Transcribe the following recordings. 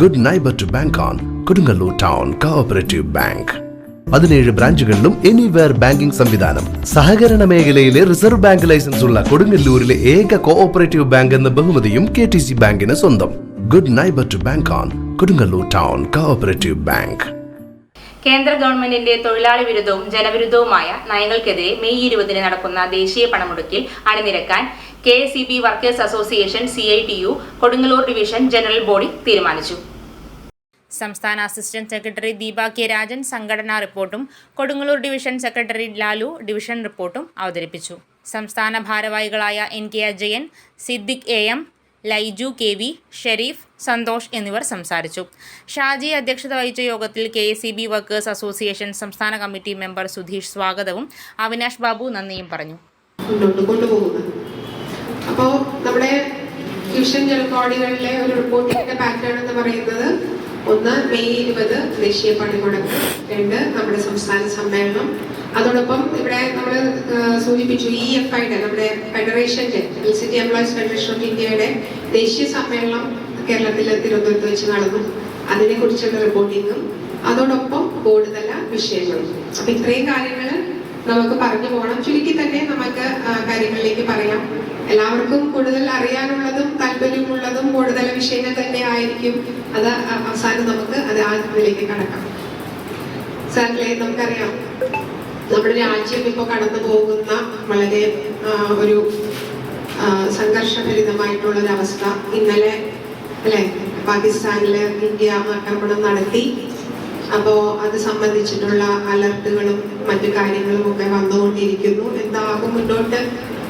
Good neighbour to bank on Kodungallur town cooperative bank പതിനേഴ് ബ്രാഞ്ചുകളിലും anywhere banking സംവിധാനം. സഹകരണ മേഖലയിലെ റിസർവ് ബാങ്ക് ലൈസൻസ് ഉള്ള കൊടുങ്ങല്ലൂരിലെ ഏക കോഓപ്പറേറ്റീവ് ബാങ്ക് എന്ന ബഹുമതിയും കെ ടി സി ബാങ്കിന് സ്വന്തം. Good neighbour to bank on Kodungallur town cooperative bank കേന്ദ്ര ഗവൺമെന്റിന്റെ തൊഴിലാളി വിരുദ്ധവും ജനവിരുദ്ധവുമായ നയങ്ങൾക്കെതിരെ മെയ് ഇരുപതിന് നടക്കുന്ന ദേശീയ പണമുടക്കിൽ അണിനിരക്കാൻ K E B workers association C I T U Kodungallur division general body തീരുമാനിച്ചു. സംസ്ഥാന assistant secretary Deepa K Rajan സംഘടനാ റിപ്പോർട്ടും Kodungallur division secretary Lalu division റിപ്പോർട്ടും അവതരിപ്പിച്ചു. സംസ്ഥാന ഭാരവാഹികളായ N K Ajayan Siddique A M Laiju K V Shareef Santhosh എന്നിവർ സംസാരിച്ചു. ഷാജി അധ്യക്ഷത വഹിച്ച യോഗത്തിൽ K S B workers association സംസ്ഥാന കമ്മിറ്റി മെമ്പർ സുധീഷ് സ്വാഗതവും അവിനാഷ് ബാബു നന്ദിയും പറഞ്ഞു. അപ്പോൾ നമ്മുടെ ഡിവിഷൻ ഒരു റിപ്പോർട്ടിന്റെ പാറ്റേൺ എന്ന് പറയുന്നത് ഒന്ന് മെയ് ഇരുപത് ദേശീയ പണിമുടക്ക് രണ്ട് നമ്മുടെ സംസ്ഥാന സമ്മേളനം. അതോടൊപ്പം ഇവിടെ നമ്മൾ സൂചിപ്പിച്ചു ഇ എഫ് ഐയുടെ നമ്മുടെ ഫെഡറേഷന്റെ സിറ്റി എംപ്ലോയീസ് ഫെഡറേഷൻ ഓഫ് ഇന്ത്യയുടെ ദേശീയ സമ്മേളനം കേരളത്തിൽ തിരുവനന്തപുരത്ത് വെച്ച് നടന്നു. അതിനെക്കുറിച്ചുള്ള റിപ്പോർട്ടിങ്ങും അതോടൊപ്പം ബോർഡ് തല വിഷയങ്ങളും അപ്പൊ ഇത്രയും കാര്യങ്ങൾ നമുക്ക് പറഞ്ഞു പോകണം ചുരുക്കി തന്നെ നമുക്ക് കാര്യങ്ങളിലേക്ക് പറയാം. എല്ലാവർക്കും കൂടുതൽ അറിയാനുള്ളതും താല്പര്യമുള്ളതും കൂടുതൽ വിഷയങ്ങൾ തന്നെ ആയിരിക്കും. അത് അവസാനം നമുക്ക് അത് ആ ഇതിലേക്ക് കടക്കാം. സാറിലെ നമുക്കറിയാം. നമ്മുടെ രാജ്യം ഇപ്പോൾ കടന്നു പോകുന്ന വളരെ ഒരു സംഘർഷഭരിതമായിട്ടുള്ളൊരവസ്ഥ. സംഘർഷഭരിതമായിട്ടുള്ള ഒരു അവസ്ഥ ഇന്നലെ അല്ലെ? പാകിസ്ഥാനിൽ ഇന്ത്യ ആക്രമണം നടത്തി. അപ്പോ അത് സംബന്ധിച്ചിട്ടുള്ള അലർട്ടുകളും മറ്റു കാര്യങ്ങളും ഒക്കെ വന്നുകൊണ്ടിരിക്കുന്നു. എന്താകും മുന്നോട്ട്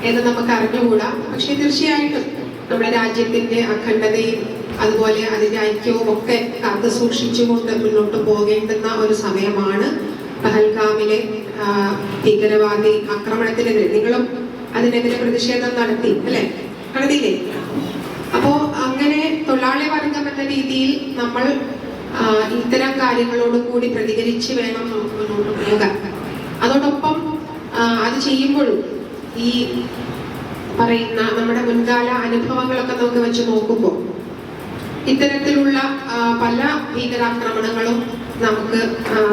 എന്ന് നമുക്ക് അറിഞ്ഞുകൂടാ പക്ഷെ തീർച്ചയായിട്ടും നമ്മുടെ രാജ്യത്തിന്റെ അഖണ്ഡതയും അതുപോലെ അതിന്റെ ഐക്യവും ഒക്കെ കാത്തു സൂക്ഷിച്ചുകൊണ്ട് മുന്നോട്ട് പോകേണ്ടുന്ന ഒരു സമയമാണ് പഹൽഗാമിലെ ഭീകരവാദി ആക്രമണത്തിനെതിരെ നിങ്ങളും അതിനെതിരെ പ്രതിഷേധം നടത്തി അല്ലെ? നടത്തിയില്ലേ? അപ്പോ അങ്ങനെ തൊഴിലാളി വർഗം എന്ന രീതിയിൽ നമ്മൾ ഇത്തരം കാര്യങ്ങളോട് കൂടി പ്രതികരിച്ച് വേണം നമുക്ക് മുന്നോട്ട് പോകാൻ. അതോടൊപ്പം അത് ചെയ്യുമ്പോഴും ഈ പറയുന്ന നമ്മുടെ മുൻകാല അനുഭവങ്ങളൊക്കെ നമുക്ക് വെച്ച് നോക്കുമ്പോൾ ഇത്തരത്തിലുള്ള പല ഭീകരാക്രമണങ്ങളും നമുക്ക്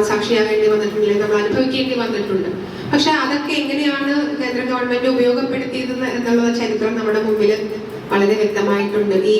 സാക്ഷിയാകേണ്ടി വന്നിട്ടുണ്ട് നമ്മൾ അനുഭവിക്കേണ്ടി വന്നിട്ടുണ്ട്. പക്ഷെ അതൊക്കെ എങ്ങനെയാണ് കേന്ദ്ര ഗവൺമെന്റ് ഉപയോഗപ്പെടുത്തിയത് എന്നുള്ള ചരിത്രം നമ്മുടെ മുമ്പിൽ വളരെ വ്യക്തമായിട്ടുണ്ട്. ഈ